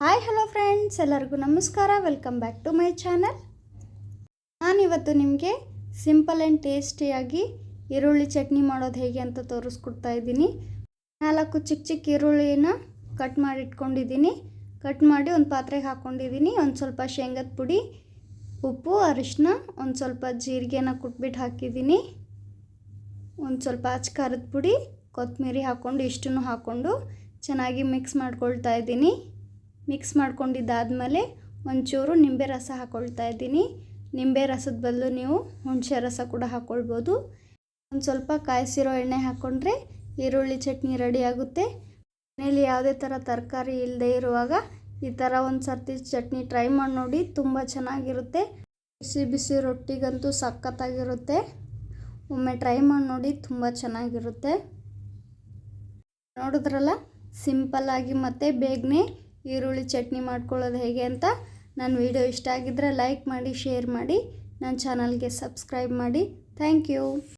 Hi hello friends ಎಲ್ಲರಿಗೂ ನಮಸ್ಕಾರ. Welcome back to my channel ನಾನಿವತ್ತು ನಿಮಗೆ ಸಿಂಪಲ್ ಆ್ಯಂಡ್ ಟೇಸ್ಟಿಯಾಗಿ ಈರುಳ್ಳಿ ಚಟ್ನಿ ಮಾಡೋದು ಹೇಗೆ ಅಂತ ತೋರಿಸ್ಕೊಡ್ತಾ ಇದ್ದೀನಿ. ನಾಲ್ಕು ಚಿಕ್ಕ ಚಿಕ್ಕ ಈರುಳ್ಳಿನ ಕಟ್ ಮಾಡಿ ಇಟ್ಕೊಂಡಿದ್ದೀನಿ. ಕಟ್ ಮಾಡಿ ಒಂದು ಪಾತ್ರೆಗೆ ಹಾಕ್ಕೊಂಡಿದ್ದೀನಿ ಒಂದು ಸ್ವಲ್ಪ ಶೇಂಗದ ಪುಡಿ, ಉಪ್ಪು ಅರಿಶಿನ ಒಂದು ಸ್ವಲ್ಪ ಜೀರಿಗೆನ ಕುಟ್ಬಿಟ್ಟು ಹಾಕಿದ್ದೀನಿ. ಒಂದು ಸ್ವಲ್ಪ ಅಚ್ ಪುಡಿ ಕೊತ್ತಂಬರಿ ಹಾಕ್ಕೊಂಡು ಇಷ್ಟನ್ನು ಹಾಕ್ಕೊಂಡು ಚೆನ್ನಾಗಿ ಮಿಕ್ಸ್ ಮಾಡ್ಕೊಳ್ತಾ ಇದ್ದೀನಿ. ಮಿಕ್ಸ್ ಮಾಡ್ಕೊಂಡಿದ್ದಾದಮೇಲೆ ಒಂಚೂರು ನಿಂಬೆ ರಸ ಹಾಕ್ಕೊಳ್ತಾ ಇದ್ದೀನಿ. ನಿಂಬೆ ರಸದ ಬದಲು ನೀವು ಹುಣಸೆ ರಸ ಕೂಡ ಹಾಕ್ಕೊಳ್ಬೋದು ಒಂದು ಸ್ವಲ್ಪ ಕಾಯಿಸಿರೋ ಎಣ್ಣೆ ಹಾಕ್ಕೊಂಡ್ರೆ ಈರುಳ್ಳಿ ಚಟ್ನಿ ರೆಡಿ ಆಗುತ್ತೆ. ಮನೇಲಿ ಯಾವುದೇ ಥರ ತರಕಾರಿ ಇಲ್ಲದೆ ಇರುವಾಗ ಈ ಥರ ಒಂದು ಸರ್ತಿ ಚಟ್ನಿ ಟ್ರೈ ಮಾಡಿ ನೋಡಿ, ತುಂಬ ಚೆನ್ನಾಗಿರುತ್ತೆ. ಬಿಸಿ ಬಿಸಿ ರೊಟ್ಟಿಗಂತೂ ಸಖತ್ತಾಗಿರುತ್ತೆ. ಒಮ್ಮೆ ಟ್ರೈ ಮಾಡಿ ನೋಡಿ, ತುಂಬ ಚೆನ್ನಾಗಿರುತ್ತೆ. ನೋಡಿದ್ರಲ್ಲ ಸಿಂಪಲ್ಲಾಗಿ ಮತ್ತು ಬೇಗನೆ ಈರುಳ್ಳಿ ಚಟ್ನಿ ಮಾಡ್ಕೊಳ್ಳೋದು ಹೇಗೆ ಅಂತ ನನ್ನ ವಿಡಿಯೋ ಇಷ್ಟ ಆಗಿದ್ದರೆ ಲೈಕ್ ಮಾಡಿ, ಶೇರ್ ಮಾಡಿ, ನನ್ನ ಚಾನಲ್ಗೆ ಸಬ್ಸ್ಕ್ರೈಬ್ ಮಾಡಿ. Thank you.